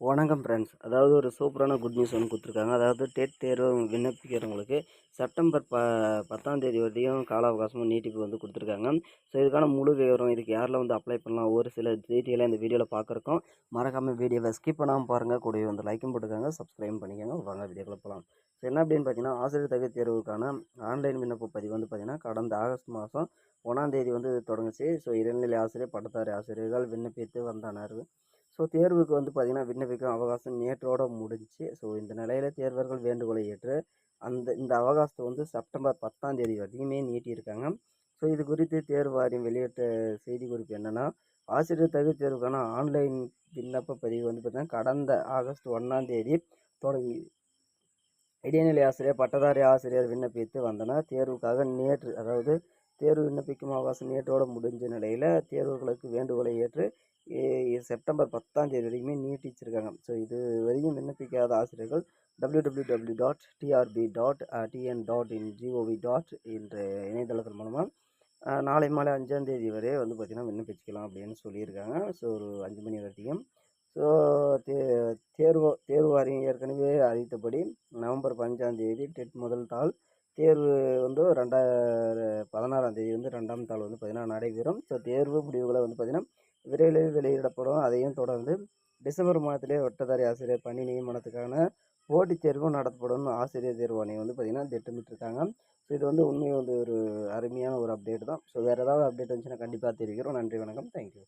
வணக்கம் ஃப்ரெண்ட்ஸ் அதாவது ஒரு சூப்பரான குட் நியூஸ் ஒன்று கொடுத்துருக்காங்க. அதாவது டெட் தேர்வு விண்ணப்பிக்கிறவங்களுக்கு செப்டம்பர் ப பத்தாம் தேதி வரையும் கால அவகாசமும் நீட்டிப்பு வந்து கொடுத்துருக்காங்க. ஸோ இதுக்கான முழு விவரம் இதுக்கு யாரில் வந்து அப்ளை பண்ணலாம்? ஒரு சில டீட்டெயிலாக இந்த வீடியோவில் பார்க்குறோம் மறக்காமல் வீடியோவை ஸ்கிப் பண்ணாமல் பாருங்கள் கூட வந்து லைக்கும் போட்டுக்காங்க. சப்ஸ்கிரைப் பண்ணிக்கோங்க. வாங்க வீடியோக்குள்ள போகலாம் ஸோ என்ன அப்படின்னு பார்த்தீங்கன்னா ஆசிரியர் தகுதி தேர்வுக்கான ஆன்லைன் விண்ணப்ப பதிவு வந்து பார்த்திங்கன்னா கடந்த ஆகஸ்ட் மாதம் ஒன்றாம் தேதி வந்து தொடங்குச்சு. ஸோ இடைநிலை ஆசிரியர் பட்டதாரி ஆசிரியர்கள் விண்ணப்பித்து வந்தனர் ஸோ தேர்வுக்கு வந்து பார்த்திங்கன்னா விண்ணப்பிக்கும் அவகாசம் நேற்றோட முடிஞ்சுச்சு. ஸோ இந்த நிலையில் தேர்வர்கள் வேண்டுகோளை ஏற்று அந்த இந்த அவகாசத்தை வந்து செப்டம்பர் பத்தாம் தேதி வரைக்குமே நீட்டியிருக்காங்க. ஸோ இது குறித்து தேர்வு வாரியம் வெளியிட்ட செய்தி குறிப்பு என்னென்னா ஆசிரியர் தகுதி தேர்வுக்கான ஆன்லைன் விண்ணப்ப பதிவு வந்து பார்த்திங்கன்னா கடந்த ஆகஸ்ட் ஒன்றாம் தேதி தொடங்கி இடைநிலை ஆசிரியர் பட்டதாரி ஆசிரியர் விண்ணப்பித்து வந்தனர். தேர்வுக்காக நேற்று அதாவது தேர்வு விண்ணப்பிக்கும் அவகாசம் நேற்றோட முடிஞ்ச நிலையில் தேர்வுகளுக்கு வேண்டுகோளை ஏற்று செப்டம்பர் பத்தாம் தேதி வரைக்குமே நீட்டிச்சிருக்காங்க. ஸோ இது வரையும் விண்ணப்பிக்காத ஆசிரியர்கள் W W W dot TRB dot TN dot in G O V dot என்ற இணையதளத்தின் மூலமாக நாளை மாலை அஞ்சாம் தேதி வரை வந்து பார்த்திங்கன்னா விண்ணப்பிச்சுக்கலாம் அப்படின்னு சொல்லியிருக்காங்க. ஸோ ஒரு அஞ்சு மணி வரைக்கும். ஸோ தே தேர்வு தேர்வு வாரியம் ஏற்கனவே அறிவித்தபடி நவம்பர் பஞ்சாம் தேதி டெட் முதல் தாள் தேர்வு வந்து ரெண்டாயிரம் பதினாறாம் தேதி வந்து ரெண்டாம் தாள் வந்து பார்த்திங்கன்னா நடைபெறும் ஸோ தேர்வு முடிவுகளை வந்து பார்த்திங்கன்னா விரைவில் வெளியிடப்படும். அதையும் தொடர்ந்து டிசம்பர் மாதத்திலே ஒட்டதாரி ஆசிரியர் பணி நியமனத்துக்கான போட்டித் தேர்வும் நடத்தப்படும். ஆசிரியர் தேர்வு வந்து பார்த்திங்கன்னா திட்டமிட்டிருக்காங்க. ஸோ இது வந்து உண்மையை வந்து ஒரு அருமையான ஒரு அப்டேட் தான். ஸோ வேறு ஏதாவது அப்டேட் வந்துச்சுன்னா கண்டிப்பாக தெரிவிக்கிறோம். நன்றி வணக்கம். தேங்க்யூ